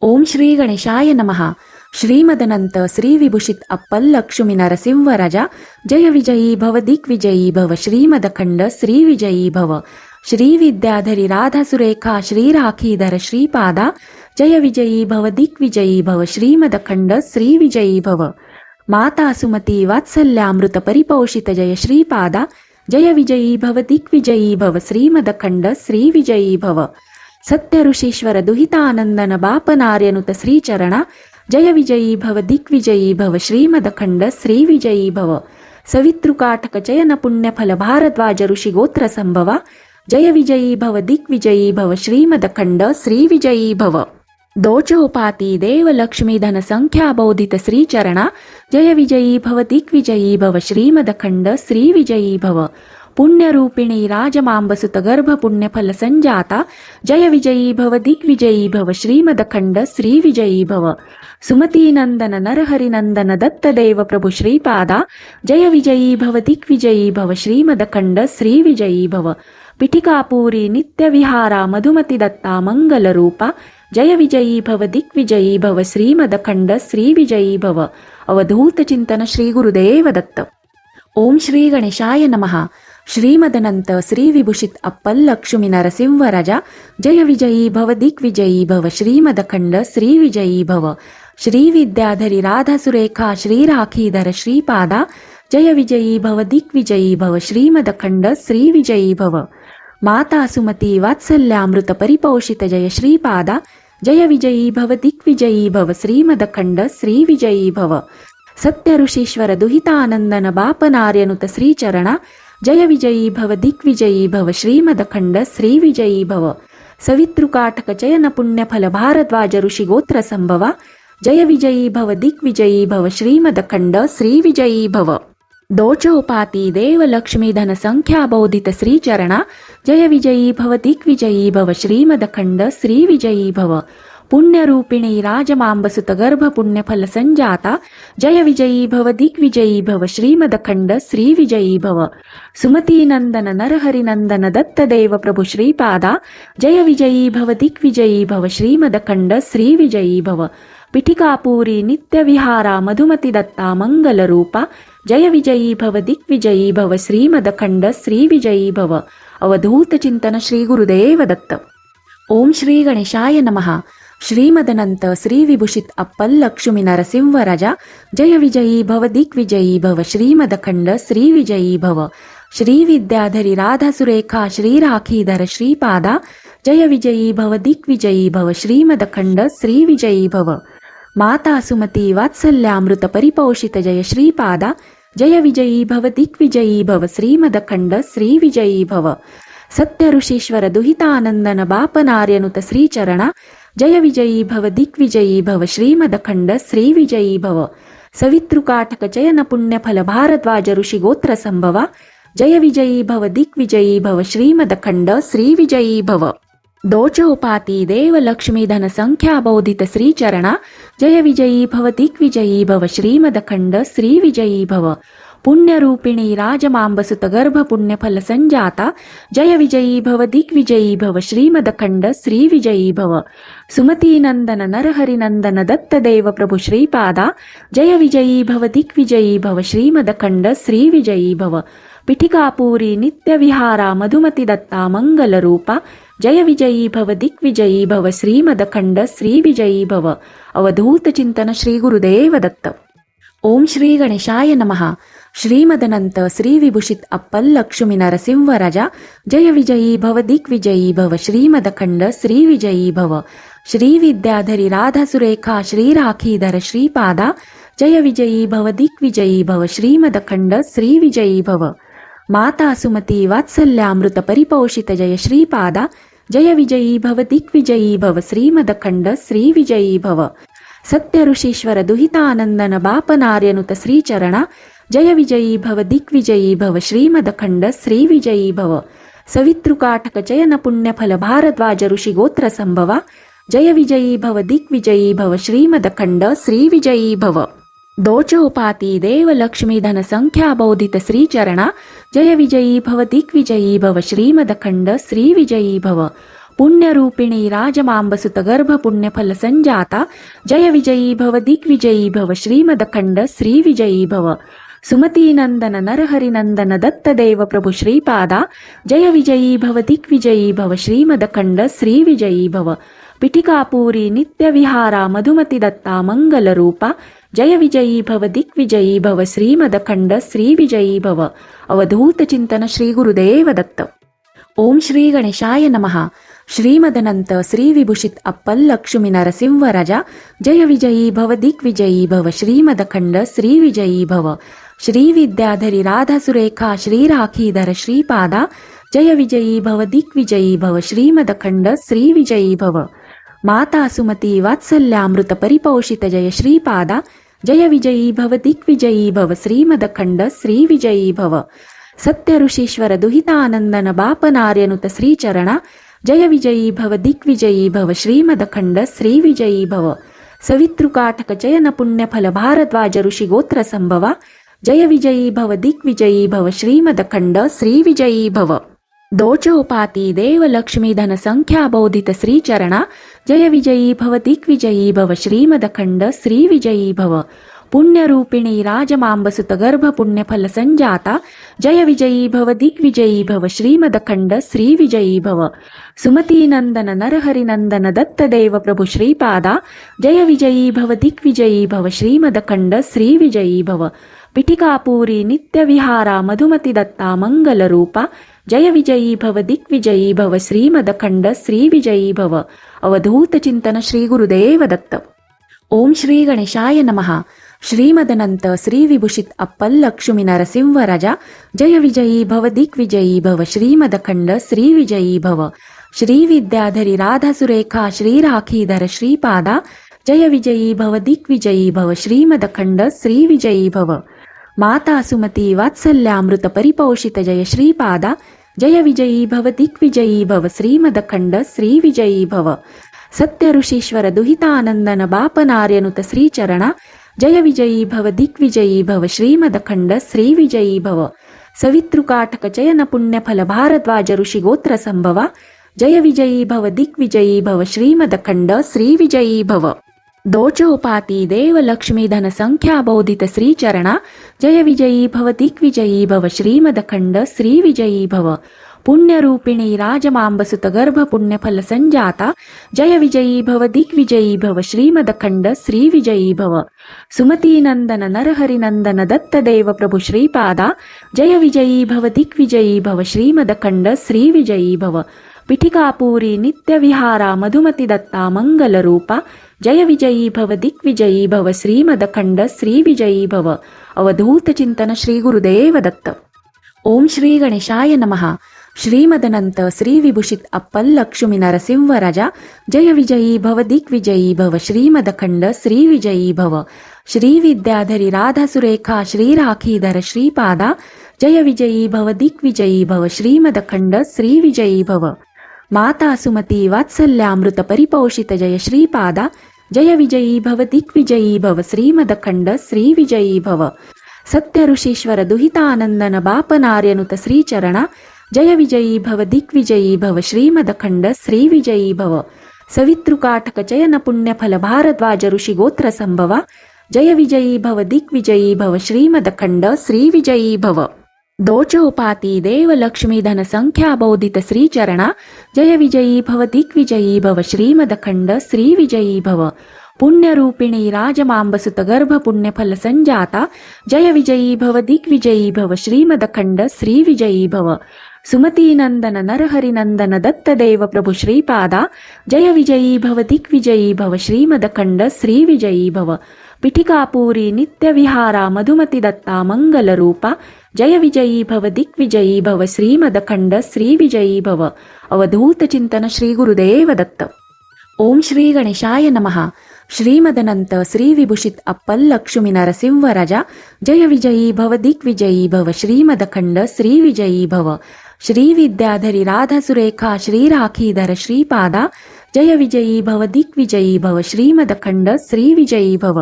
ओम श्री गणेशाय नमः. श्रीमदनंत श्रीविभूषित अप्पल लक्ष्मी नरसिंह राजा. जय विजयी भव दिग्विजयी भव श्रीमदखंड श्री भव. श्री विद्याधरी राधा सुरेखा श्री राखीधर श्रीपादा. जय विजयी भव दिग्विजयी भव श्रीमदखंड श्री भव. माता सुमती वात्सल्यामृत परिपोषित जय श्रीपादा. जय विजयी भव दिग्विजयी भव श्रीमदखंड श्रीविजयी भव. सत्य ऋषीश्वर दुहितानंदन बापनार्यनुत श्रीचरणा जय विजयी भव दिग्विजयी भव श्रीमदखंड श्रीविजयी भव। सवितृकाटक चयन पुण्यफल भारद्वाज ऋषी गोत्र संभवा। जय विजयी भव दिग्विजयी भव श्रीमदखंड श्रीविजयी भव। दोचोपाती देव लक्ष्मी धन श्रीचरणा जय विजयी भव दिग्विजयी भव श्रीमदखण्ड श्रीविजयी भव। पुण्यरूपिणी राजमांबसुत गर्भ संजाता। जय विजयी भव दिग्विजयी भव श्रीमदखण्ड श्रीविजयी भव। सुमतीनन्दन नरहरिनन्दन दत्तदेव प्रभु श्रीपादा। जय विजयी भव दिग्विजयी भव श्रीमदखण्ड श्रीविजयी भव। पिठिकापूरी नित्यविहारा मधुमतिदत्ता मङ्गलरूपा जय विजयी भव दिग्विजयी भव श्रीमदखण्ड श्रीविजयी भव। अवधूतचिन्तन श्रीगुरुदेव दत्त। ओम श्री गणेशाय नमः। श्रीमदनंत श्रीविभूषित अप्पल लक्ष्मी नरसिंह राजा जय विजयी भव दिग्विजयी भव श्रीमदखंड श्रीविजयी भव। श्रीविद्याधरी राधासुरेखा राधा सुरेखा श्रीपादा। जय विजयी भव दिग्विजयी भव श्रीमदखंड श्रीविजयी भव। माता सुमती वात्सल्यामृत परिपोषित जय श्रीपादा। जय विजयी भव दिग्विजयी भव श्रीमदखंड श्रीविजयी भव। सत्य ऋषीश्वर दुहितानंदन बापनार्यनुत श्रीचरणा। जय विजयी भव दिग्विजयी भव श्रीमदखंड श्रीविजयी भव। सवितृकाटक चयन पुण्यफल भारद्वाज ऋषी गोत्र संभवा। जय विजयी भव दिग्विजयी भव श्रीमदखंड श्रीविजयी भव। दोचोपाती देवलक्ष्मी धन संख्या श्रीचरणा। जय विजयी भव दिग्विजयी भव श्रीमदखंड श्रीविजयी भव। पुण्यरूपिणी राजमांबसुत गर्भ पुण्यफल संजाता। जय विजयी भव दिग्विजयी भव श्रीमदखंड श्री भव। सुमतीनन्दन नरहरिनंदन दत्तदेव प्रभु श्रीपादा। जय विजयी भव दिग्विजयी भव श्रीमदखंड श्रीविजयी भव। पिठिकापूरी नित्यविहारा मधुमती दत्ता मंगलरूपा। जय विजयी भव दिग्विजयी भव श्रीमदखंड श्रीविजयी भव। अवधूतचिन्तन श्री गुरुदेव दत्त। ओम श्री गणेशाय नमः। श्रीमदनंत श्रीविभूषित अप्पल लक्ष्मी नरसिंह राजा। जय विजयी भव दिग्विजयी भव श्रीमदखंड श्रीविजयी भव। श्रीविद्याधरी राधा सुरेखा श्रीराखीधर श्रीपादा। जय विजयी भव दिग्विजयी भव श्रीमदखंड श्रीविजयी भव। माता सुमती वात्सल्यामृत परिपोषित जय श्रीपादा। जय विजयी भव दिग्विजयी भव श्रीमदखंड श्रीविजयी भव। सत्य ऋषीश्वर दुहितानंदन बापनार्यनुत श्रीचरणा। जय विजयी भव दिग्विजयी भव श्रीमदखंड श्रीविजयी भव। सवितृकाटक चयन पुण्यफल भारद्वाज ऋषी गोत्र जय विजयी भव दिग्विजयी भव श्रीमदखंड श्रीविजयी भव। दोचोपाती देव लक्ष्मी धन संख्या श्रीचरणा। जय विजयी भव दिग्विजयी भव श्रीमदखंड श्रीविजयी भव। पुण्यरूपिणी राजमाम्बसुतगर्भपुण्यफलसञ्जाता गर्भ पुण्यफल संजाता। जय विजयी भव दिग्विजयी भव श्रीमदखंड श्री भव। सुमतीनन्दन नरहरिनंदन दत्तदेव प्रभु श्रीपादा। जय विजयी भव दिग्विजयी भव श्रीमदखंड श्रीविजयी भव। पिठिकापूरी नित्यविहारा मधुमती दत्ता मंगलरूपा। जय विजयी भव दिग्विजयी भव श्रीमदखण्ड श्रीविजयी भव। अवधूतचिन्तन श्रीगुरुदेव दत्त। ओम श्री गणेशाय नमः। श्रीमदनंत श्री विभूषित अप्पल लक्ष्मी नरसिंह राजा जय विजयी भव दिग्विजयी भव श्रीमदखंड श्री विजयी भव श्री विद्याधरी राधा सुरेखा श्री राखीधर श्रीपादा जय विजयी भव दिग्विजयी भव श्रीमदखंड श्री विजयी भव माता सुमती वात्सल्यामृत परिपोषित जय श्रीपादा जय विजयी भव दिग्विजयी भव जय विजयी भव दिग्विजयी भव श्रीमदखंड श्रीविजयी भव। सवितृकाटक चयन पुण्यफल भारद्वाज ऋषी गोत्र संभवा जय विजयी भव दिग्विजयी भव श्रीमदखंड श्रीविजयी भव। दोचोपाती देव लक्ष्मी धन संख्या श्रीचरणा। जय विजयी भव दिग्विजयी भव श्रीमदखंड श्रीविजयी भव। पुण्यरूपिणी राजमांबसुत गर्भ पुण्यफल संजाता जय विजयी भव दिग्विजयी भव श्रीमदखंड श्रीविजयी भव। भव सुमतीनंदन नरहरिनंदन दत्तदेव प्रभु श्रीपादा जय विजयी भव दिग्विजयी भव श्रीमदखंड श्री विजयी भव पिटिकापूरी नित्यविहारा मधुमती दत्ता मंगलरूपा जय विजयी भव दिग्विजयी भव श्रीमदखंड श्री विजयी भव अवधूत चिंतन श्री गुरुदेव दत्त ओम श्री गणेशाय नमः श्रीमदनंत श्रीविभूषित अप्पल लक्ष्मी नरसिंहराजा जय विजयी भव दिग्विजयी भव श्रीमदखंड श्रीविजयी भव श्रीविद्याधरी राधासुरेखा श्रीराखीधर श्रीपादा जय विजयी भव दिग्विजयी भव श्रीमदखंड श्रीविजयी भव माता सुमती वात्सल्यामृत परिपोषित जय श्रीपादा जय विजयी भव दिग्विजयी भव श्रीमदखंड श्रीविजयी भव सत्य ऋषीश्वर दुहितानंदन बापनार्यनुत श्रीचरणा जय विजयी भव दिग्विजयी भव श्रीमदखंड श्रीविजयी भव। सवितृकाटक चयन पुण्यफल भारद्वाज ऋषी गोत्र संभवा जय विजयी भव दिग्विजयी भव श्रीमदखंड श्रीविजयी भव। दोचोपाती देव धन संख्या बोधित श्रीचरणा जय विजयी भव दिग्विजयी भव श्रीमदखंड भव। विजयी भव पुण्यरूपिणी राजमांबसुत गर्भ पुण्यफल संजाता जय विजयी भव दिग्विजयी भव श्रीमदखंड श्री विजयी भव सुमतीनंदन नरहरिनंदन दत्तदेव प्रभु श्रीपादा जय विजयी भव दिग्विजयी भव श्रीमदखंड श्री विजयी भव पिटिकापूरी नित्यविहारा मधुमती दत्ता मंगलरूपा जय विजयी भव दिग्विजयी भव श्रीमदखंड श्री विजयी भव अवधूत चिंतन श्री गुरुदेव दत्त ओम श्री गणेशाय नमः श्रीमदनंत श्रीविभूषित अप्पल लक्ष्मी नरसिंहराजा। जय विजयी भव दिग्विजयी भव श्रीमदखंड श्रीविजयी भव। श्रीविद्याधरी राधासुरेखा राधा सुरेखा श्रीपादा। जय विजयी भव दिग्विजयी भव श्रीमदखंड श्रीविजयी भव। माता सुमती वात्सल्यामृत परिपोषित जय श्रीपादा। जय विजयी भव दिग्विजयी भव श्रीमदखंड श्रीविजयी भव। सत्य ऋषीश्वर दुहितानंदन बापनार्यनुत श्रीचरणा। जय विजयी भव दिग्विजयी भव श्रीमदखंड श्रीविजयी भव। सवितृकाटक जयन पुण्यफल भारद्वाज ऋषि गोत्र संभवा जय विजयी भव दिग्विजयी भव श्रीमदखंड श्रीविजयी भव। दोचोपाती देव लक्ष्मी धन संख्या बोधित श्रीचरण। जय विजयी भव दिग्विजयी भव श्रीमदखंड श्रीविजयी भव। भव पुण्यरूपिणी राजमांबसुत गर्भ पुण्यफल संजाता जय विजयी भव दिग्विजयी भव श्रीमदखंड श्री विजयी भव सुमतीनंदन नरहरिनंदन दत्तदेव प्रभु श्रीपादा जय विजयी भव दिग्विजयी भव श्रीमदखंड श्री विजयी भव पिठिकापूरी नित्यविहारा मधुमती दत्ता मंगलरूपा जय विजयी भव दिग्विजयी भव श्रीमदखंड श्री विजयी भव अवधूत चिंतन श्री गुरुदेव दत्त ओम श्री गणेशाय नमः श्रीमदनंत श्रीविभूषित अप्पल लक्ष्मी नरसिंहराजा जय विजयी भव दिग्विजयी भव श्रीमदखंड श्रीविजयी भव। श्रीविद्याधरी राधा सुरेखा श्रीराखीधर श्रीपादा जय विजयी भव दिग्विजयी भव श्रीमदखंड श्रीविजयी भव। माता सुमती वात्सल्यामृत परिपोषित जय श्रीपादा जय विजयी भव दिग्विजयी भव श्रीमदखंड श्रीविजयी भव। सत्य ऋषीश्वर दुहितानंदन बापनार्यनुत श्रीचरणा जय विजयी भव दिग्विजयी भव श्रीमदखंड श्रीविजयी भव। सवितृकाटक जयन पुण्यफल भारद्वाज ऋषी गोत्र संभवा जय विजयी भव दिग्विजयी भव श्रीमदखंड श्रीविजयी भव। दोचोपाती देव लक्ष्मी धन संख्या बोधित श्रीचरणा। जय विजयी भव दिग्विजयी भव श्रीमदखंड श्रीविजयी भव। पुण्यरूपिणी राजमांबसुत गर्भ पुण्यफल संजाता जय विजयी भव दिग्विजयी भव श्रीमदखंड श्रीविजयी भव। सुमतीनंदन नरहरिनंदन दत्तदेव प्रभु श्रीपादा जय विजयी भव दिग्विजयी भव श्रीमदखंड श्री विजयी भव पिठिकापूरी नित्यविहारा मधुमती दत्ता मंगलरूपा जय विजयी भव दिग्विजयी भव श्रीमदखंड श्री विजयी भव अवधूत चिंतन श्री गुरुदेव दत्त ओम श्री गणेशाय नमः श्रीमदनंत श्री विभूषित अप्पल लक्ष्मी नरसिंहराजा जय विजयी भव दिग्विजयी भव श्रीमदखंड श्री विजयी भव श्री विद्याधरी राधा सुरेखा श्री राखीधर श्रीपादा जय विजयी भव दिग्विजयी भव श्रीमदखंड श्री विजयी भव।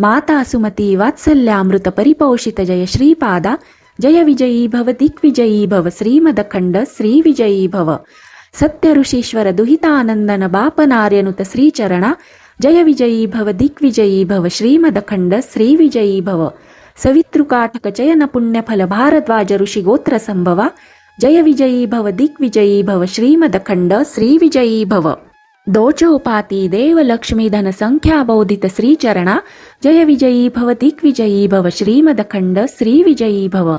माता सुमती वात्सल्यामृत परिपोषित जय श्रीपादा जय विजयी भव दिग्विजयी भव श्रीमदखंड श्री विजयी भव। सत्य ऋषीश्वर दुहितानंदन बापनार्यनुत श्रीचरणा जय विजयी भव दिग्विजयी भव श्रीमदखंड श्रीविजयी भव। सवितृकाटक चयन पुण्यफल भारद्वाज ऋषिगोत्र संभवा। जय विजयी भव दिग्विजयी भव श्रीमदखंड श्रीविजयी भव। दोचोपाती देवलक्ष्मी लक्ष्मी धन श्रीचरणा जय विजयी भव दिग्विजयी भव श्रीमदखंड श्रीविजयी भव।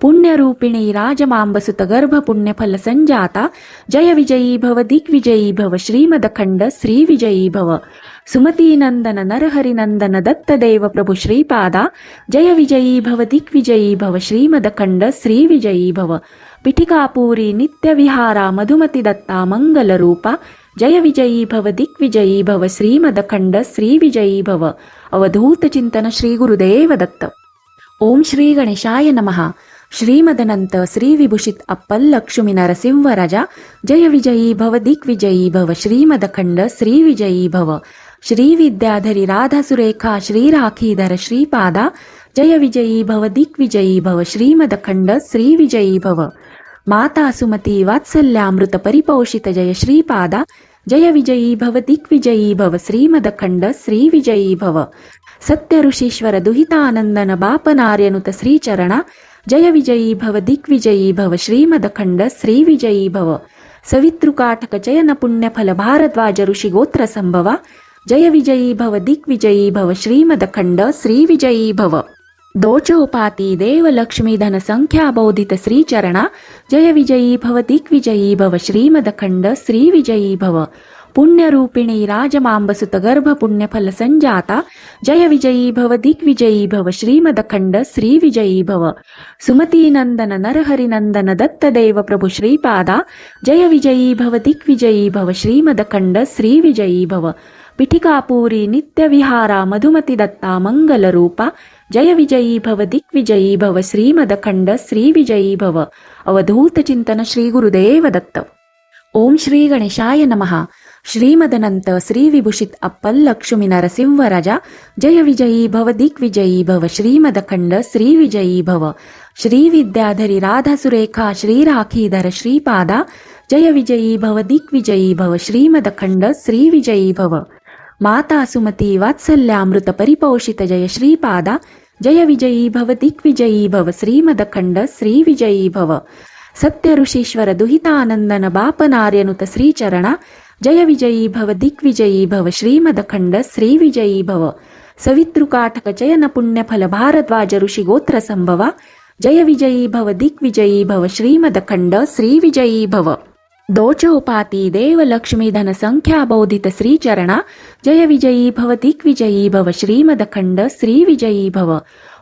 पुण्यरूपिणी राजमांबसुत गर्भ पुण्यफल संजाता जय विजयी भव दिग्विजयी भव श्रीमदखंड श्रीविजयी भव। सुमतीनंदन नरहरिनंदन दत्तदेव प्रभु श्रीपादा जय विजयी भव दिग्विजयी भव श्रीमदखंड श्रीविजयी भव पिठिकापूरी नित्यविहारा मधुमती दत्ता मंगलरूपा जय विजयी भव दिग्विजयी भव श्रीमदखंड श्रीविजयी भव अवधूत चिंतन श्री गुरुदेव दत्त ओम श्री गणेशाय नमः श्रीमदनंत श्री विभूषित अप्पल लक्ष्मी नरसिंहराजा जय विजयी भव दिग्विजयी भव श्रीमदखंड श्रीविजयी भव श्री विद्याधरी राधा सुरेखा श्री राखीधर श्रीपादा जय विजयी भव दिग्विजयी भव श्रीमदखंड श्रीविजयी भव. माता सुमती वात्सल्यामृत परिपोषित जय श्रीपादा जय विजयी भव दिग्विजयी भव श्रीमदखंड श्रीविजयी भव. सत्य ऋषीश्वर दुहितानंदन बापनार्यनुत श्रीचरणा जय विजयी भव दिग्विजयी भव श्रीमदखंड श्रीविजयी भव. सवितृकाटक चयन पुण्यफल भारद्वाज ऋषी गोत्र संभवा जय विजयी भव दिग्विजयी भव श्रीमदखंड श्रीविजयी भव। दोचोपाती देवलक्ष्मी धन संख्या श्रीचरणा। जय विजयी भव दिग्विजयी भव श्रीमदखंड श्रीविजयी भव। पुण्यरूपिणी राजमाम्बसुतगर्भपुण्यफलसञ्जाता गर्भ पुण्यफल संजाता। जय विजयी भव दिग्विजयी भव श्रीमदखंड श्रीविजयी भव। सुमतीनन्दन नरहरिनंदन दत्तदेव प्रभु श्रीपादा। जय विजयी भव दिग्विजयी भव श्रीमदखंड श्रीविजयी भव। पिठिकापूरी नित्यविहारा मधुमती दत्ता मंगलरूपा जय विजयी भव दिग्विजयी भव श्रीमदखंड श्रीविजयी भव अवधूत चिंतन श्री गुरुदेव दत्त ओम श्री गणेशाय नमः श्रीमदनंत श्री विभूषित अप्पल लक्ष्मी नरसिंहराजा जय विजयी भव दिग्विजयी भव श्रीमदखंड श्रीविजयी भव श्री विद्याधरी राधा सुरेखा श्री राखीधर श्रीपादा जय विजयी भव दिग्विजयी भव श्रीमदखंड श्रीविजयी भव माता सुमती वात्सल्यामृत परिपोषित जय श्रीपादा। जय विजयी भव दिग्विजयी भव श्रीमदखंड श्रीविजयी भव। सत्य ऋषीश्वर दुहितानंदन बापनार्यनुत श्रीचरणा। जय विजयी भव दिग्विजयी भव श्रीमदखंड श्रीविजयी भव। सवितृकाठक चयन पुण्यफल भारद्वाज ऋषी गोत्र संभवा। जय विजयी भव दिग्विजयी भव श्रीमदखंड श्रीविजयी भव। दोचोपाती देव लक्ष्मी धन श्रीचरणा। जय विजयी भव दिग्विजयी भव श्रीमदखण्ड श्रीविजयी भव।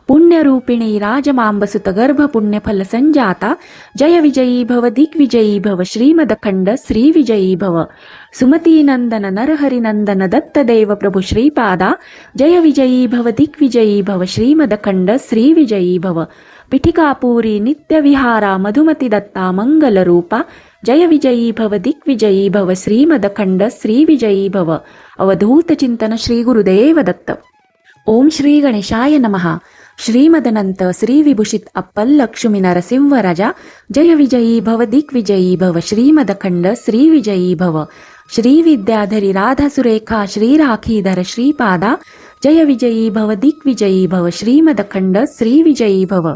पुण्यरूपिणी राजमाम्बसुतगर्भपुण्यफलसञ्जाता गर्भ पुण्यफल जय विजयी भव दिग्विजयी भव श्रीमदखण्ड श्रीविजयी भव। सुमतीनन्दन नरहरिनन्दन दत्तदेव प्रभु श्रीपादा। जय विजयी भव दिग्विजयी भव श्रीमदखण्ड श्रीविजयी भव। पिठिकापूरी नित्यविहारा मधुमतिदत्ता मङ्गलरूपा जय विजयी भव दिग्विजयी भव श्रीमदखंड श्रीविजयी भव अवधूत चिंतन श्री गुरुदेव दत्त ओम श्री गणेशाय नमः। श्रीमदनंत श्रीविभूषित अप्पल लक्ष्मी नरसिंहराजा जय विजयी भव दिग्विजयी भव श्रीमदखंड श्रीविजयी भव। श्री विद्याधरी राधा सुरेखा श्री राखीधर श्रीपादा। जय विजयी भव दिग्विजयी भव श्रीमदखंड श्रीविजयी भव।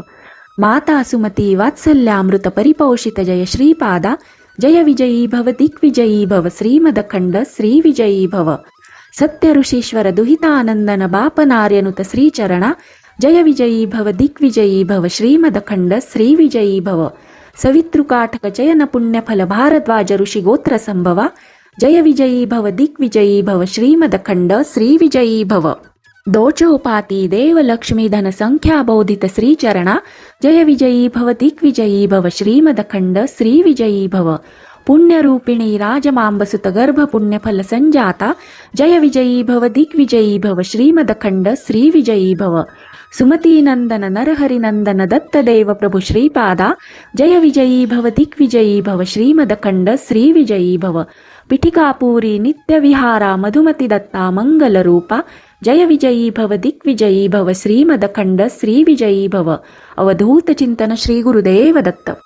माता सुमती वात्सल्यामृत परिपोषित जय श्रीपादा जय विजयी भव दिग्विजयी भव श्रीमदखंड श्रीविजयी भव। सत्य ऋषीश्वर दुहितानंदन बापनार्यनुत श्रीचरणा जय विजयी भव दिग्विजयी भव श्रीमदखंड श्रीविजयी भव। सवितृकाटक चयन पुण्यफल भारद्वाज ऋषी गोत्र संभवा जय विजयी भव दिग्विजयी भव श्रीमदखंड श्रीविजयी भव। दोचोपाती देवलक्ष्मी धनसङ्ख्याबोधित धन श्रीचरणा। जय विजयी भव दिग्विजयी भव श्रीमदखण्ड श्रीविजयी भव। पुण्यरूपिणी राजमाम्बसुत गर्भ पुण्यफल जय विजयी भव दिग्विजयी भव श्रीमदखण्ड श्रीविजयी भव। सुमतीनन्दन नरहरिनन्दन दत्तदेव प्रभु श्रीपादा। जय विजयी भव दिग्विजयी भव श्रीमदखण्ड श्रीविजयी भव। पिठिकापूरी नित्यविहारा मधुमती दत्ता मंगलरूपा जय विजयी भव दिग्विजयी भव श्रीमदखंड श्रीविजयी भव अवधूत चिंतन श्री गुरुदेव दत्त